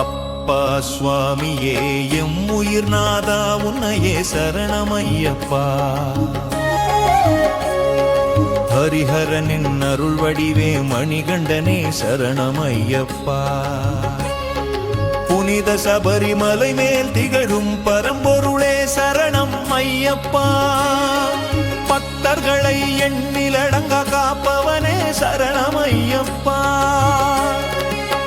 அப்பா சுவாமியே எம் உயிர் நாதா உன்னையே சரணமையப்பா. ஹரிஹரனின் அருள் வடிவே மணிகண்டனே சரணமையப்பா. புனித சபரிமலை மேல் திகழும் பரம்பொருளே சரணம் ஐயப்பா. பக்தர்களை எண்ணிலடங்க காப்பவனே சரணம் ஐயப்பா.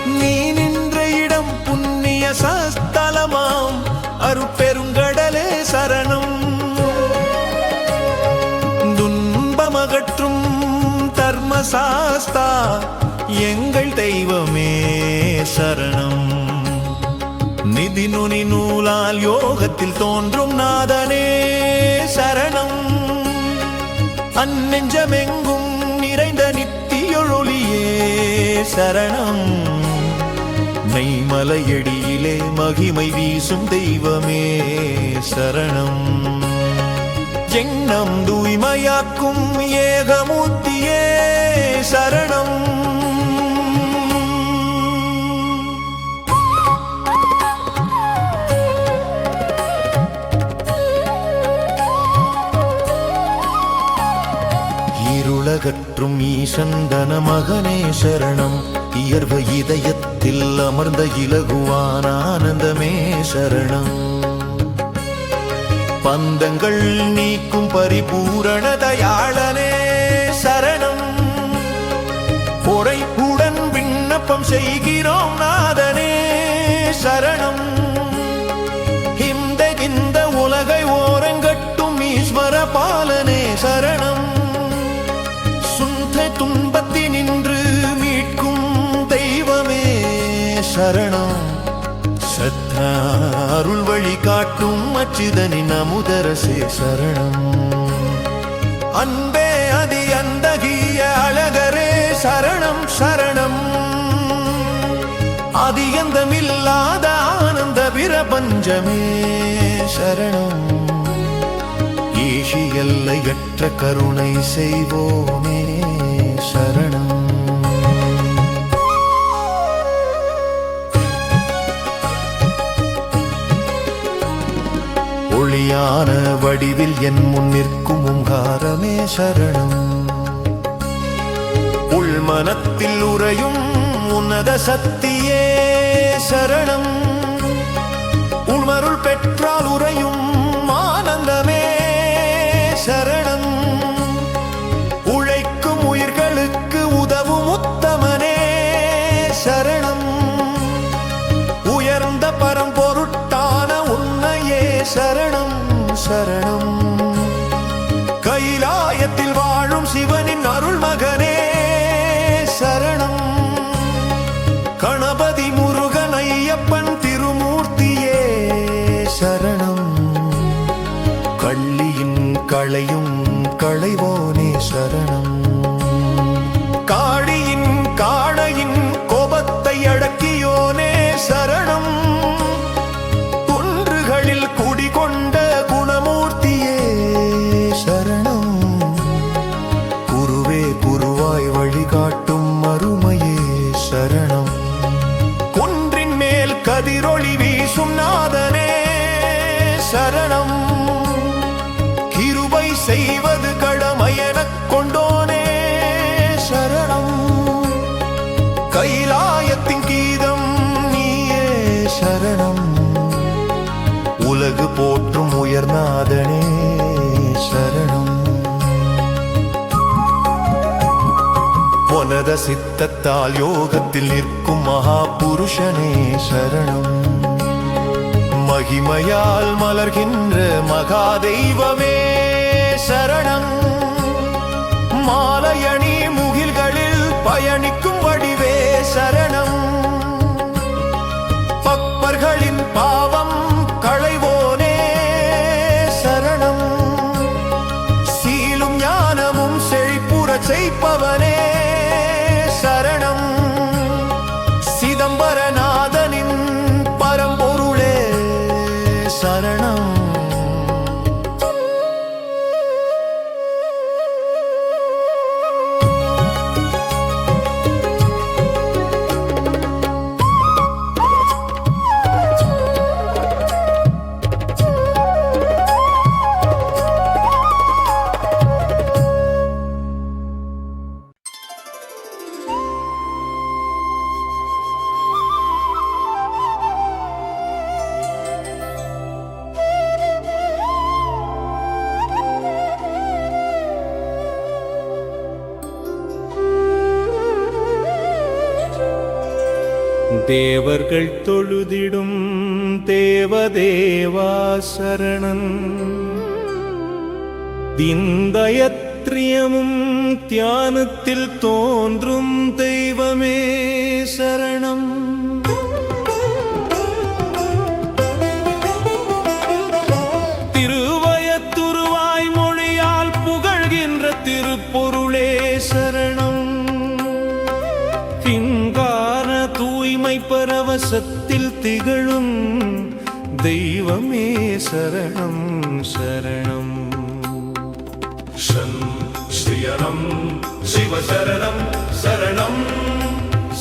நீ நின்ற இடம் புண்ணிய சஸ்தலமாம். அருப்பெருங்கடலே சரணம். துன்பமகற்றும் தர்மசாஸ்தா. எங்கள் தெய்வமே சரணம். நீந்தி நுனி நூலால் யோகத்தில் தோன்றும் நாதனே சரணம். அந்நெஞ்சமெங்கும் நிறைந்த நித்தியொழியே சரணம். நெய்மலையடியிலே மகிமை வீசும் தெய்வமே சரணம். எண்ணம் தூய்மையாக்கும் ஏகமூர்த்தியே சரணம். இருளகற்றும் ஈசந்தன மகனே சரணம். இயர்வ இதயத்தில் அமர்ந்த இலகுவான ஆனந்தமே சரணம். பந்தங்கள் நீக்கும் பரிபூரணதையா சரணம். சத்தா அருள் வழி காட்டும் அச்சிதனின் அமுதரசே சரணம். அன்பே அதி அந்தகிய அழகரே சரணம் சரணம். அதிகந்தமில்லாத ஆனந்த பிரபஞ்சமே சரணம். ஈஷி எல்லையற்ற கருணை செய்வோமே சரணம். ஒளியான வடிவில் என் முன் நிற்கும் உங்காரமே சரணம். உள்மனத்தில் உறையும் உன்னத சக்தியே சரணம். உள்மருள் பெற்றால் உறையும் ஆனந்தமே சரணம். சரணம் சரணம். கைலாயத்தில் வாழும் சிவனின் அருள் மகனே சரணம். கணபதி முருகன் ஐயப்பன் திருமூர்த்தியே சரணம். கள்ளியின் களையும் களைவோனே சரணம். சரணம். கிருபை செய்வது கடமையெனக் கொண்டோனே சரணம். கைலாயத்தின் கீதம் நீயே சரணம். உலகு போற்றும் உயர்நாதனே சரணம். பொனத சித்தத்தால் யோகத்தில் நிற்கும் மகா புருஷனே சரணம். மகிமையால் மலர்கின்ற மகா தெய்வமே சரணம். மாலையணி முகில்களில் பயணிக்கும் வடிவே சரணம். தேவர்கள் தொழுதிடும் தேவதேவா சரணன். திந்தயத்ரியமும் தியானத்தில் தோன்றும் தெய்வமே சரணம். தூய்மை பரவசத்தில் திகழும் தெய்வமே சரணம் சரணம். ஸ்ரீயரம் சிவசரணம் சரணம்.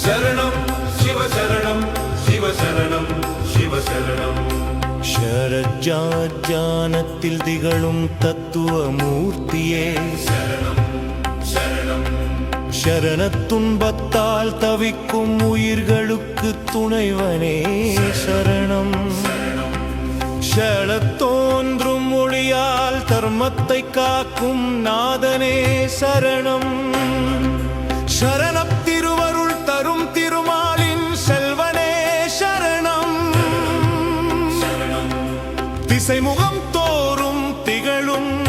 சரணம் சிவசரணம் சிவசரணம் சிவசரணம். ஷரஜாஜானத்தில் திகழும் தத்துவ மூர்த்தியே சரணம் சரணம். சரண துன்பத்தால் தவிக்கும் உயிர்களுக்கு துணைவனே சரணம். ஷளத் தோன்றும் ஒளியால் தர்மத்தை காக்கும் நாதனே சரணம். சரணப் திருவருள் தரும் திருமாலின் செல்வனே சரணம். திசைமுகம் தோறும் திகழும்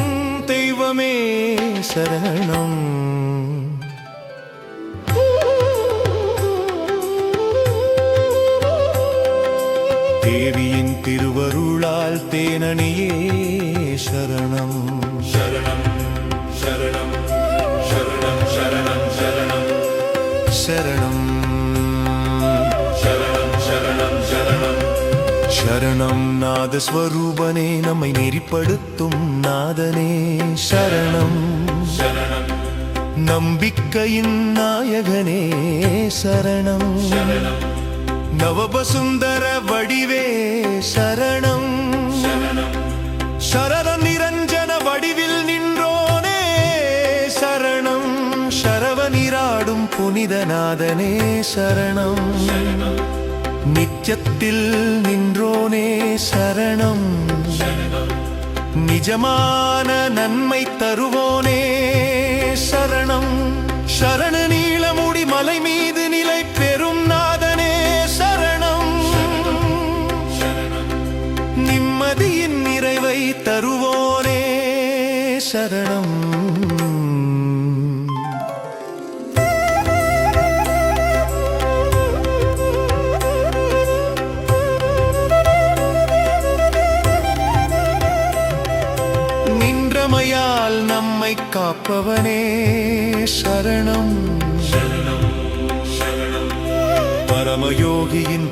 தெய்வமே சரணம். தேனணியே சரணம். சரணம் சரணம் சரணம் சரணம் சரணம். சரணம். சரணம் சரணம் சரணம். சரணம் நாதஸ்வரூபனே நம்மை நெறிப்படுத்தும் நாதனே. சரணம். சரணம். நம்பிக்கையின் நாயகனே சரணம். நவபசுந்தர வடிவே சரணம். சரண நிரஞ்சன வடிவில் நின்றோனே. சரணம் சரவ நீராடும் புனிதநாதனே. சரணம் நித்தியத்தில் நின்றோனே. சரணம் நிஜமான நன்மை தருவோனே. சரணம் சரண நீளமுடி மலை மீ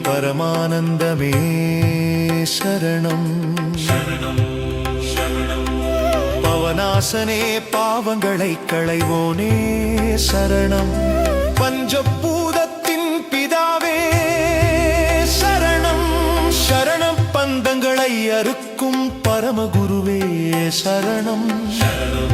பரமானந்தமே சரணம். பவனாசனே பாவங்களை களைவோனே சரணம். பஞ்சபூதத்தின் பிதாவே சரணம். சரணம் பந்தங்களை அறுக்கும் பரமகுருவே சரணம். சரணம்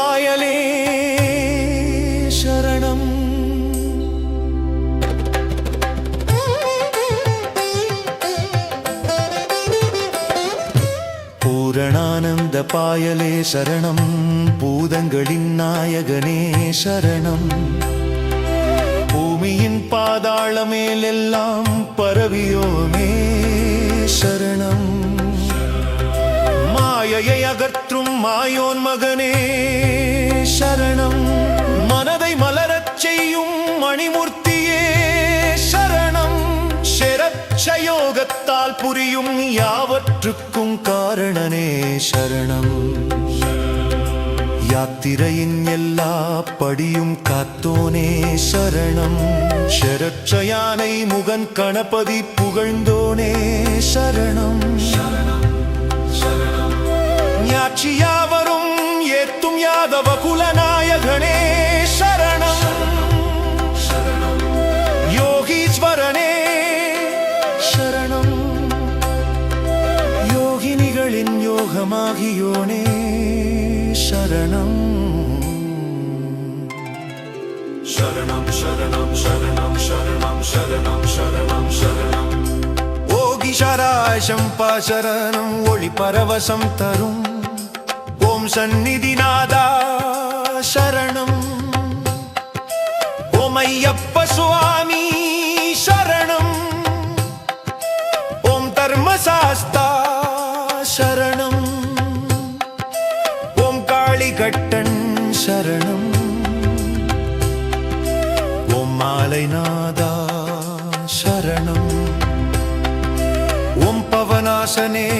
பூரணானந்த சரணம். பூரணானந்த பாயலே சரணம். பூதங்களின் நாயகனே சரணம். பூமியின் பாதாள மேலெல்லாம் பரவியோமே சரணம். மாயையை அகற்றும் மாயோன் மகனே சரணம். மனதை மலரச் செய்யும் மணிமூர்த்தியே சரணம். ஷரட்சயோகத்தால் புரியும் யாவற்றுக்கும் காரணனே சரணம். யாத்திரையின் எல்லா படியும் காத்தோனே சரணம். ஷரட்சயானை முகன் கணபதி புகழ்ந்தோனே சரணம். ஞாட்சியாவரும் ஏத்தும் யாதவ குலநாயகனே சரணம். யோகீஸ்வரனே சரணம். யோகினிகளின் யோகமாகியோனே சரணம். சரணம் சரணம் சரணம் சரணம் சரணம் சரணம் சரணம். ஓகிஷராய் சம்பா சரணம் ஒளி பரவசம் தரும். சந்நிதிநாதா சரணம். ஓமையப்ப சுவாமி சரணம். ஓம் தர்மசாஸ்தா சரணம். ஓம் காளிகட்டன் சரணம். ஓம் மாலைநாதா சரணம். ஓம் பவனாசனே